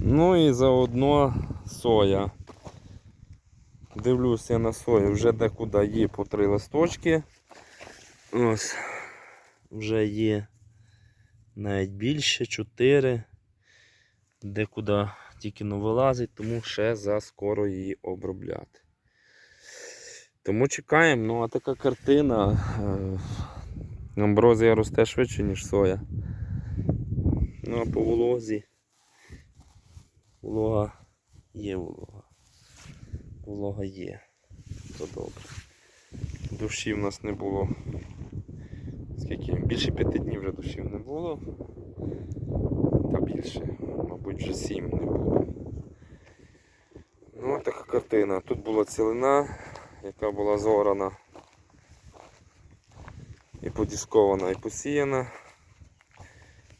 Ну і заодно соя. Дивлюся на сою, вже декуди є по три листочки. Ось. Вже є навіть більше, чотири. Декуди тільки не вилазить, тому ще за скоро її обробляти. Тому чекаємо, ну а така картина. е, Амброзія росте швидше, ніж соя. Ну а по волозі. Волога є волога. Волога є. То добре. Душі в нас не було. Скільки? Більше п'яти днів вже душів не було. Та більше, мабуть, вже сім не було. Ну, така картина. Тут була цілина, яка була зорана. І подіскована, і посіяна.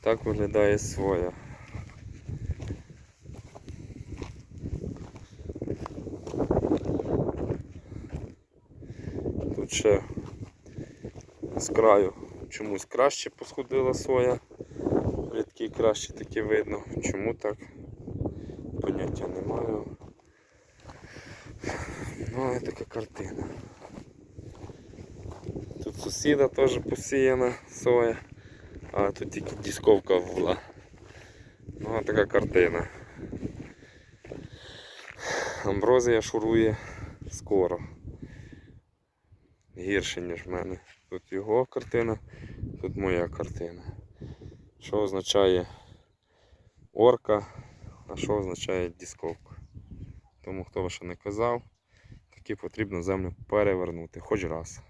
Так виглядає своя. Тут з краю чомусь краще посходила соя. Рядки краще таке видно. Чому так? Поняття не маю. Ну, але така картина. Тут сусіда теж посіяна соя, а тут тільки дисковка була. Ну, така картина. Амброзія шурує скоро. Гірше, ніж в мене. Тут його картина, тут моя картина. Що означає орка, а що означає дисковка. Тому хто би не казав, таки потрібно землю перевернути хоч раз.